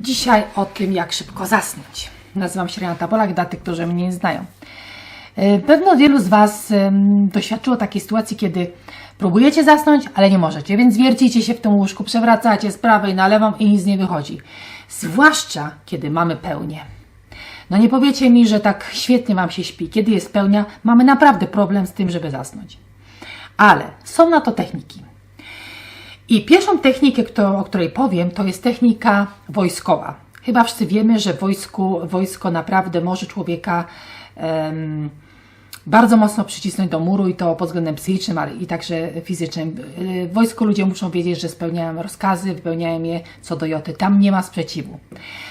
Dzisiaj o tym, jak szybko zasnąć. Nazywam się Renata Polak, dla tych, którzy mnie nie znają. E, Pewno wielu z Was doświadczyło takiej sytuacji, kiedy próbujecie zasnąć, ale nie możecie, więc wiercicie się w tym łóżku, przewracacie z prawej na lewą i nic nie wychodzi. Zwłaszcza, kiedy mamy pełnię. No nie powiecie mi, że tak świetnie Wam się śpi. Kiedy jest pełnia, mamy naprawdę problem z tym, żeby zasnąć. Ale są na to techniki. I pierwszą technikę, kto, o której powiem, to jest technika wojskowa. Chyba wszyscy wiemy, że wojsku, wojsko naprawdę może człowieka em, bardzo mocno przycisnąć do muru i to pod względem psychicznym, ale i także fizycznym. W wojsku ludzie muszą wiedzieć, że spełniają rozkazy, wypełniają je co do joty. Tam nie ma sprzeciwu.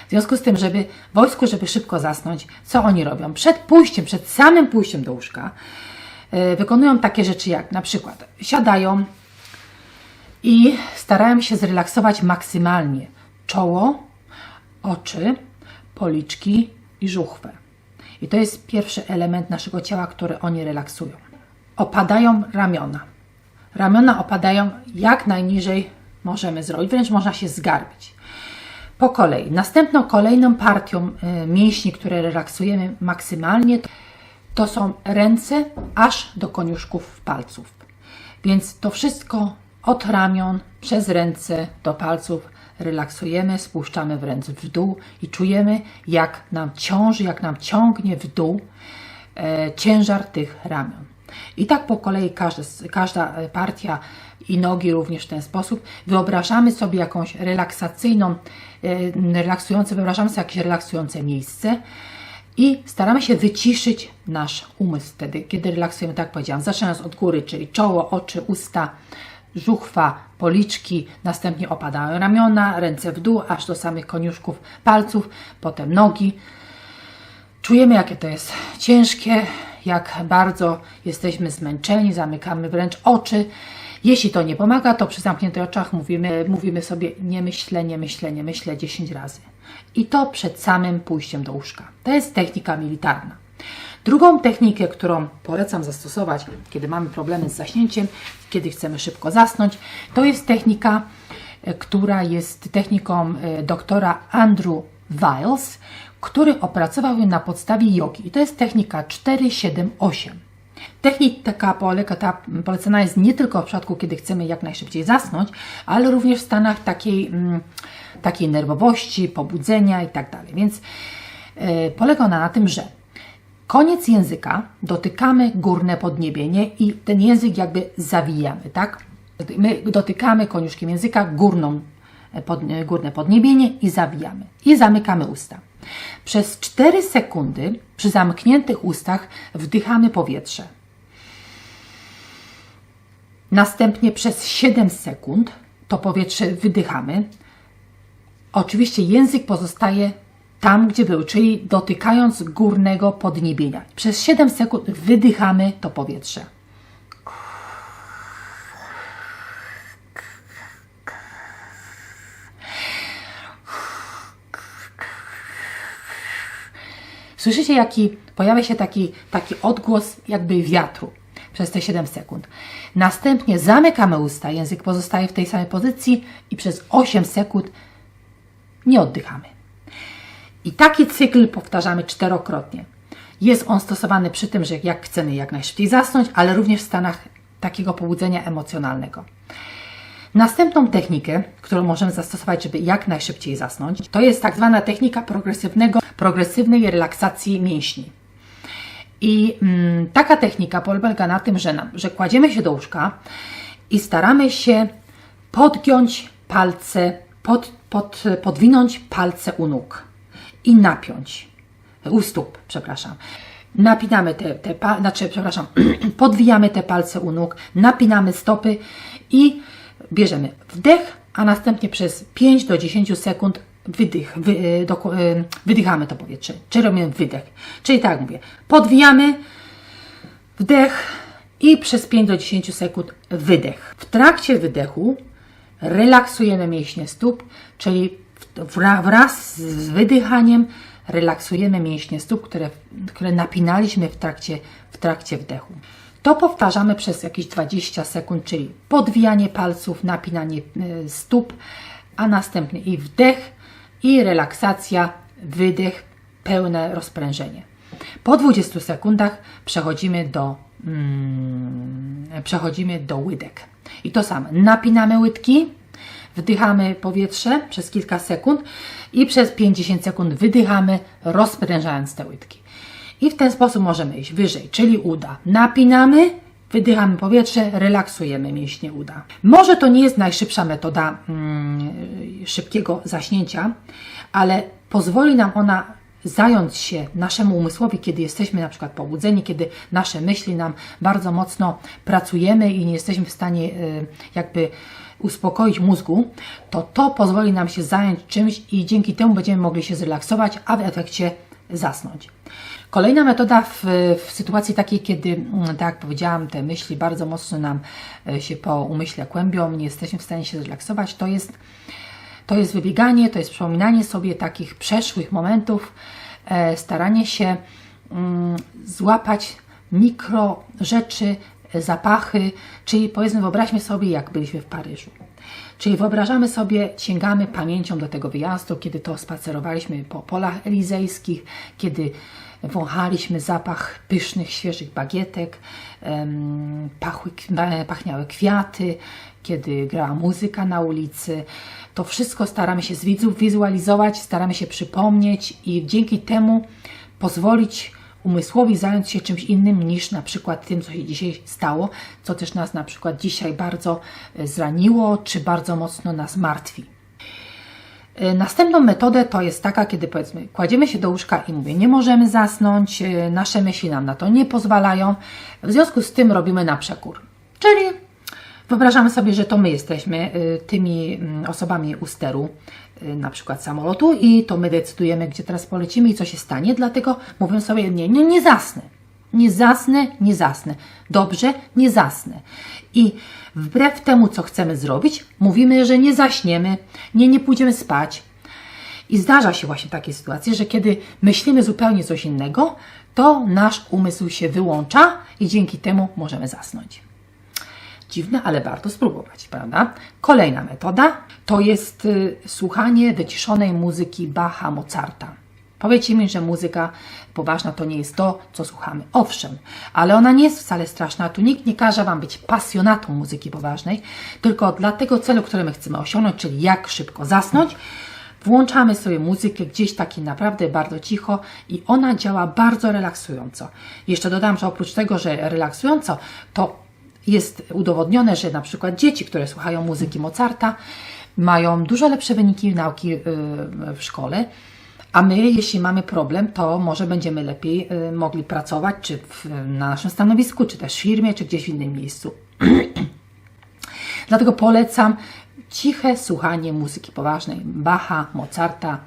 W związku z tym, żeby wojsku, żeby szybko zasnąć, co oni robią? Przed pójściem, przed samym pójściem do łóżka e, wykonują takie rzeczy jak na przykład siadają, i starałem się zrelaksować maksymalnie czoło, oczy, policzki i żuchwę. I to jest pierwszy element naszego ciała, który oni relaksują. Opadają ramiona. Ramiona opadają jak najniżej możemy zrobić, wręcz można się zgarbić. Po kolei. Następną kolejną partią y, mięśni, które relaksujemy maksymalnie, to są ręce aż do koniuszków palców. Więc to wszystko od ramion, przez ręce do palców relaksujemy, spuszczamy w ręce w dół i czujemy, jak nam ciąży, jak nam ciągnie w dół e, ciężar tych ramion. I tak po kolei każda, każda partia i nogi również w ten sposób. Wyobrażamy sobie jakąś relaksacyjną, e, relaksujące, wyobrażamy sobie jakieś relaksujące miejsce i staramy się wyciszyć nasz umysł wtedy, kiedy relaksujemy, tak jak powiedziałam, zaczynając od góry, czyli czoło, oczy, usta, żuchwa, policzki, następnie opadają ramiona, ręce w dół, aż do samych koniuszków palców, potem nogi. Czujemy, jakie to jest ciężkie, jak bardzo jesteśmy zmęczeni, zamykamy wręcz oczy. Jeśli to nie pomaga, to przy zamkniętych oczach mówimy, mówimy sobie nie myślę, nie myślę, nie myślę 10 razy. I to przed samym pójściem do łóżka. To jest technika militarna. Drugą technikę, którą polecam zastosować, kiedy mamy problemy z zaśnięciem, kiedy chcemy szybko zasnąć, to jest technika, e, która jest techniką e, doktora Andrew Wiles, który opracował ją na podstawie jogi. I to jest technika 478. Technika polega, ta polecana jest nie tylko w przypadku, kiedy chcemy jak najszybciej zasnąć, ale również w stanach takiej, mm, takiej nerwowości, pobudzenia itd. Więc e, polega ona na tym, że koniec języka dotykamy górne podniebienie i ten język jakby zawijamy, tak? My dotykamy koniuszkiem języka górną, pod, górne podniebienie i zawijamy. I zamykamy usta. Przez 4 sekundy przy zamkniętych ustach wdychamy powietrze. Następnie przez 7 sekund to powietrze wydychamy. Oczywiście język pozostaje tam, gdzie był, czyli dotykając górnego podniebienia. Przez 7 sekund wydychamy to powietrze. Słyszycie, jaki pojawia się taki, taki odgłos jakby wiatru przez te 7 sekund. Następnie zamykamy usta, język pozostaje w tej samej pozycji i przez 8 sekund nie oddychamy. I taki cykl powtarzamy czterokrotnie. Jest on stosowany przy tym, że jak chcemy jak najszybciej zasnąć, ale również w stanach takiego pobudzenia emocjonalnego. Następną technikę, którą możemy zastosować, żeby jak najszybciej zasnąć, to jest tak zwana technika progresywnego, progresywnej relaksacji mięśni. I mm, taka technika polega na tym, że, że kładziemy się do łóżka i staramy się podgiąć palce, pod, pod, podwinąć palce u nóg i napiąć. U stóp, przepraszam. Napinamy te, te znaczy, przepraszam, podwijamy te palce u nóg, napinamy stopy i bierzemy wdech, a następnie przez 5 do 10 sekund wydych, wy, y, do, y, wydychamy to powietrze, czyli robimy wydech. Czyli tak mówię, podwijamy, wdech i przez 5 do 10 sekund wydech. W trakcie wydechu relaksujemy mięśnie stóp, czyli wraz z wydychaniem relaksujemy mięśnie stóp, które, które napinaliśmy w trakcie, w trakcie wdechu. To powtarzamy przez jakieś 20 sekund, czyli podwijanie palców, napinanie y, stóp, a następnie i wdech i relaksacja, wydech, pełne rozprężenie. Po 20 sekundach przechodzimy do, mm, przechodzimy do łydek. I to samo. Napinamy łydki, wdychamy powietrze przez kilka sekund i przez 50 sekund wydychamy, rozprężając te łydki. I w ten sposób możemy iść wyżej, czyli uda. Napinamy, wydychamy powietrze, relaksujemy mięśnie uda. Może to nie jest najszybsza metoda mm, szybkiego zaśnięcia, ale pozwoli nam ona zająć się naszemu umysłowi, kiedy jesteśmy na przykład pobudzeni, kiedy nasze myśli nam bardzo mocno pracujemy i nie jesteśmy w stanie y, jakby uspokoić mózgu, to to pozwoli nam się zająć czymś i dzięki temu będziemy mogli się zrelaksować, a w efekcie zasnąć. Kolejna metoda w, w, sytuacji takiej, kiedy, mm, tak jak powiedziałam, te myśli bardzo mocno nam e, się po umyśle kłębią, nie jesteśmy w stanie się zrelaksować, to jest, to jest wybieganie, to jest przypominanie sobie takich przeszłych momentów, e, staranie się mm, złapać mikro rzeczy, zapachy, czyli powiedzmy wyobraźmy sobie, jak byliśmy w Paryżu. Czyli wyobrażamy sobie, sięgamy pamięcią do tego wyjazdu, kiedy to spacerowaliśmy po polach elizejskich, kiedy wąchaliśmy zapach pysznych, świeżych bagietek, pachły, pachniały kwiaty, kiedy grała muzyka na ulicy. To wszystko staramy się zwizualizować, staramy się przypomnieć i dzięki temu pozwolić umysłowi zająć się czymś innym niż na przykład tym, co się dzisiaj stało, co też nas na przykład dzisiaj bardzo e, zraniło, czy bardzo mocno nas martwi. E, następną metodę to jest taka, kiedy powiedzmy, kładziemy się do łóżka i mówię, nie możemy zasnąć, e, nasze myśli nam na to nie pozwalają, w związku z tym robimy na przekór. Czyli wyobrażamy sobie, że to my jesteśmy tymi mm, osobami u steru na przykład samolotu i to my decydujemy, gdzie teraz polecimy i co się stanie, dlatego mówię sobie, nie, nie, nie zasnę. Nie zasnę, nie zasnę. Dobrze, nie zasnę. I wbrew temu, co chcemy zrobić, mówimy, że nie zaśniemy, nie, nie pójdziemy spać. I zdarza się właśnie takie sytuacje, że kiedy myślimy zupełnie coś innego, to nasz umysł się wyłącza i dzięki temu możemy zasnąć. Dziwne, ale warto spróbować, prawda? Kolejna metoda to jest y, słuchanie wyciszonej muzyki Bacha, Mozarta. Powiedzcie mi, że muzyka poważna to nie jest to, co słuchamy. Owszem, ale ona nie jest wcale straszna. Tu nikt nie każe Wam być pasjonatą muzyki poważnej, tylko dla tego celu, który my chcemy osiągnąć, czyli jak szybko zasnąć, włączamy sobie muzykę gdzieś taki naprawdę bardzo cicho i ona działa bardzo relaksująco. Jeszcze dodam, że oprócz tego, że relaksująco, to jest udowodnione, że na przykład dzieci, które słuchają muzyki Mozarta, mają dużo lepsze wyniki nauki y, w szkole, a my, jeśli mamy problem, to może będziemy lepiej y, mogli pracować, czy w, na naszym stanowisku, czy też w firmie, czy gdzieś w innym miejscu. Dlatego polecam ciche słuchanie muzyki poważnej Bacha, Mozarta,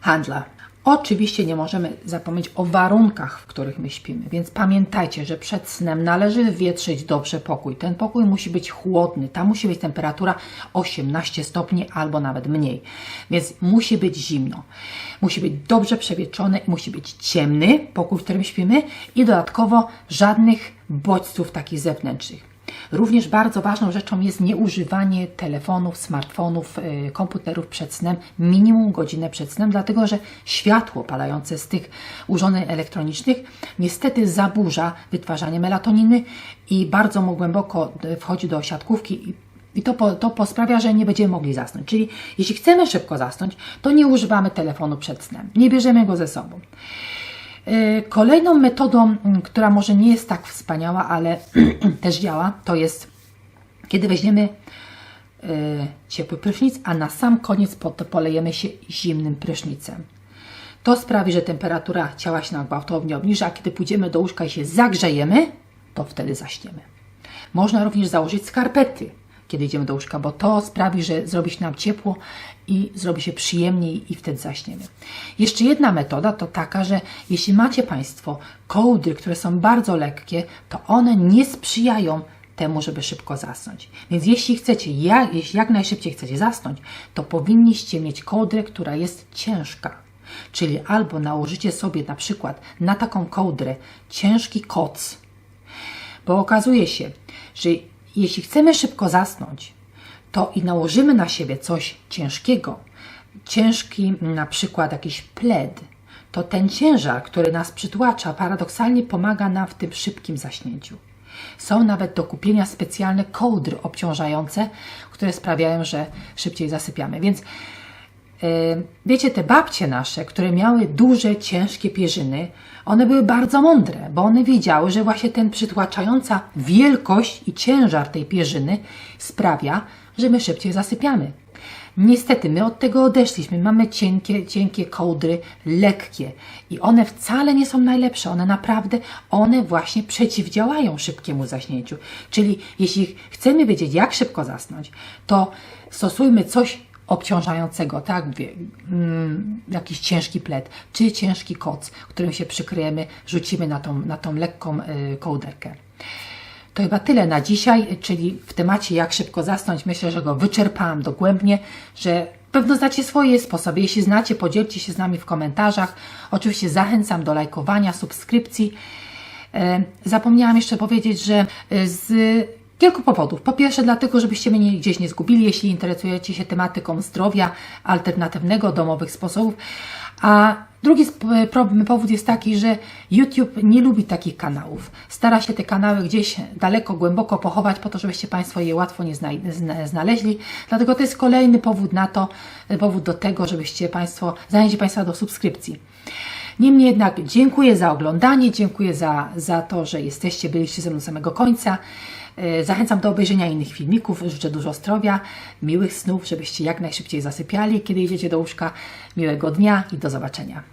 Handla. Oczywiście nie możemy zapomnieć o warunkach, w których my śpimy, więc pamiętajcie, że przed snem należy wietrzyć dobrze pokój. Ten pokój musi być chłodny, tam musi być temperatura 18 stopni albo nawet mniej, więc musi być zimno. Musi być dobrze przewietrzony i musi być ciemny pokój, w którym śpimy i dodatkowo żadnych bodźców takich zewnętrznych. Również bardzo ważną rzeczą jest nieużywanie telefonów, smartfonów, y, komputerów przed snem, minimum godzinę przed snem, dlatego że światło padające z tych urządzeń elektronicznych niestety zaburza wytwarzanie melatoniny i bardzo mu głęboko y, wchodzi do siatkówki i to, po, to posprawia, że nie będziemy mogli zasnąć. Czyli jeśli chcemy szybko zasnąć, to nie używamy telefonu przed snem, nie bierzemy go ze sobą. Y, kolejną metodą, mm, która może nie jest tak wspaniała, ale też działa, to jest kiedy weźmiemy y, ciepły prysznic, a na sam koniec polejemy się zimnym prysznicem. To sprawi, że temperatura ciała się nam gwałtownie obniży, a kiedy pójdziemy do łóżka i się zagrzejemy, to wtedy zaśniemy. Można również założyć skarpety kiedy idziemy do łóżka, bo to sprawi, że zrobi się nam ciepło i zrobi się przyjemniej i wtedy zaśniemy. Jeszcze jedna metoda to taka, że jeśli macie Państwo kołdry, które są bardzo lekkie, to one nie sprzyjają temu, żeby szybko zasnąć. Więc jeśli chcecie, jak, jeśli jak najszybciej chcecie zasnąć, to powinniście mieć kołdrę, która jest ciężka. Czyli albo nałożycie sobie na przykład na taką kołdrę ciężki koc, bo okazuje się, że jeśli chcemy szybko zasnąć, to i nałożymy na siebie coś ciężkiego, ciężki na przykład jakiś pled, to ten ciężar, który nas przytłacza, paradoksalnie pomaga nam w tym szybkim zaśnięciu. Są nawet do kupienia specjalne kołdry obciążające, które sprawiają, że szybciej zasypiamy. Więc wiecie, te babcie nasze, które miały duże, ciężkie pierzyny, one były bardzo mądre, bo one wiedziały, że właśnie ten przytłaczająca wielkość i ciężar tej pierzyny sprawia, że my szybciej zasypiamy. Niestety, my od tego odeszliśmy. Mamy cienkie, cienkie kołdry, lekkie i one wcale nie są najlepsze. One naprawdę, one właśnie przeciwdziałają szybkiemu zaśnięciu. Czyli jeśli chcemy wiedzieć, jak szybko zasnąć, to stosujmy coś obciążającego, tak, mm, jakiś ciężki pled, czy ciężki koc, którym się przykryjemy, rzucimy na tą, na tą lekką y, kołderkę. To chyba tyle na dzisiaj, czyli w temacie jak szybko zasnąć. Myślę, że go wyczerpałam dogłębnie, że pewno znacie swoje sposoby. Jeśli znacie, podzielcie się z nami w komentarzach. Oczywiście zachęcam do lajkowania, subskrypcji. E, Zapomniałam jeszcze powiedzieć, że e, z kilku powodów. Po pierwsze, dlatego, żebyście mnie gdzieś nie zgubili, jeśli interesujecie się tematyką zdrowia, alternatywnego, domowych sposobów. A drugi powód jest taki, że YouTube nie lubi takich kanałów. Stara się te kanały gdzieś daleko, głęboko pochować, po to, żebyście Państwo je łatwo nie znaleźli. Dlatego to jest kolejny powód na to, powód do tego, żebyście Państwo, zajęcie Państwa do subskrypcji. Niemniej jednak dziękuję za oglądanie, dziękuję za, za to, że jesteście, byliście ze mną samego końca. E, Zachęcam do obejrzenia innych filmików. Życzę dużo zdrowia, miłych snów, żebyście jak najszybciej zasypiali, kiedy idziecie do łóżka. Miłego dnia i do zobaczenia.